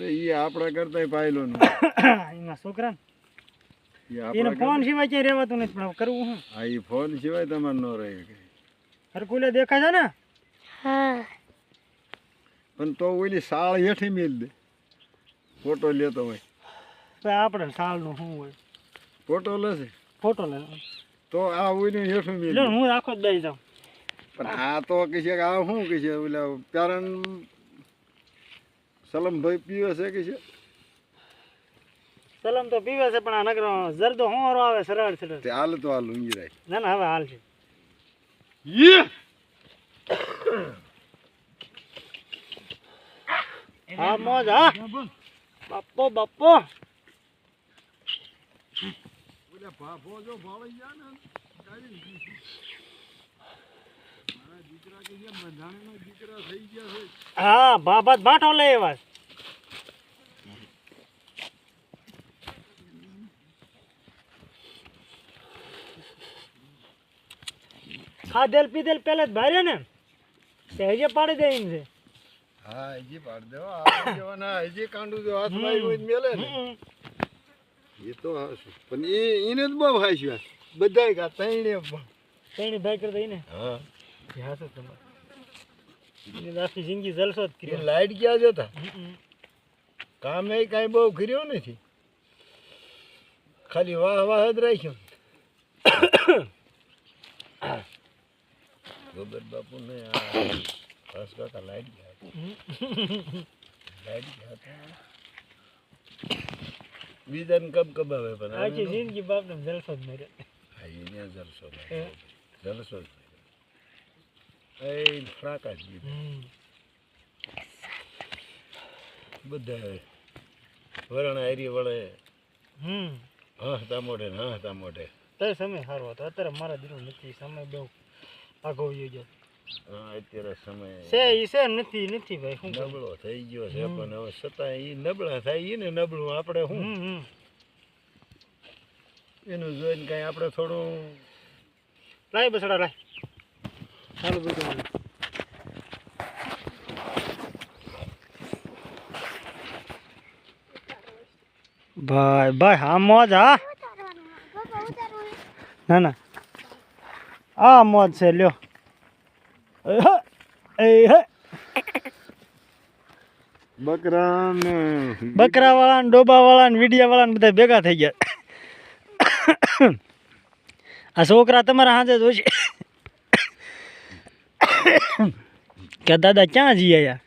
અરે ઈ આપણા કરતા પાયલો નું. એમાં છોકરા? એને ફોન સિવાય ક્યાંય રહેવાતું નથી પણ કરવું હું. હા ઈ ફોન સિવાય તમારે ન રહે હરકુલે દેખાય છે ને? હા. પણ તો ઓલી સાળ હેઠી મેલ દે. ફોટો લેતો હોય. તો આપણે સાલનું શું હોય? ફોટો લેશે ફોટો લે. તો આ ઓલી હેઠું મેલ હું આખો જ દઈ જાઉં. પણ આ તો કહે છે કે આ શું કે છે? ઓલા પ્યારન સલમભાઈ પીવે છે કે છે? સલમ તો પીવે છે પણ આ નગર જરદો હોરો આવે સરળ સરળ. તે હાલ તો હાલ ઊંઘી રાખ ના ના હવે હાલ છે. હા મોજ હા. બાપો બાપો. ઓલા ભાભો જો ભાળી ગયા ને કાઢી દીધી. મારા દીકરા કે છે બંધાણીનો દીકરા થઈ ગયા છે હા બાબત બાટો લે એવા. ખાધેલ પીધેલ પેલે જ ભારે ને. સહેજે પાડી દે એમ છે. હા હજી પાડી દો આ જવાના હજી કાંડું જો હાથ હોય મેલે ને. એ તો પણ એ એને જ બહુ હાસ્યું બધાય કા તૈણે તેની ભાઈ કરતા ને હા. હાસો તમારે એની તો આખી જિંદગી જલસો જ એ કર્યો લાઈટ ક્યાં જતા હમ. કામે કાંઈ બહુ કર્યું નથી. ખાલી વાહ વાહ જ રાખ્યું. ગોબર બાપુ ને બસ કાકા લાઈટ ગયા લાઈટ ગયા હતા. બીજાને કબ કબાવે પણ આખી આને જિંદગી બાપને જલસો જ માર્યો. હા, એને જલસો હે. ભાઈ. જલસો જ એ fraca દીધા હમ. બધા વરણ હારી વળે હમ હસતા મોઢે ને હસતા મોઢે તો સમય સારો હતો અત્યારે મારા દિલમાં નથી સમય બહુ આગો વયો ગયો હા, અત્યારે સમય છે એ છે નથી નથી ભાઈ હું? નબળો થઈ ગયો છે. પણ હવે છતાં એ નબળા થાય ઈ ને નબળું આપણે હું એનું જોઈને કાંઈ આપણે થોડું લાય બસડા લાય ચાલો બધું ભાઈ ભાઈ હા મોજ હા? ના ના. આ મોજ છે લ્યો. બકરા બકરા વાળા ને ડોબા વાળા ને વીડિયા વાળા બધા ભેગા થઈ ગયા. આ છોકરા તમારા હાથે જોશે કે દાદા ક્યાં જઈ આયા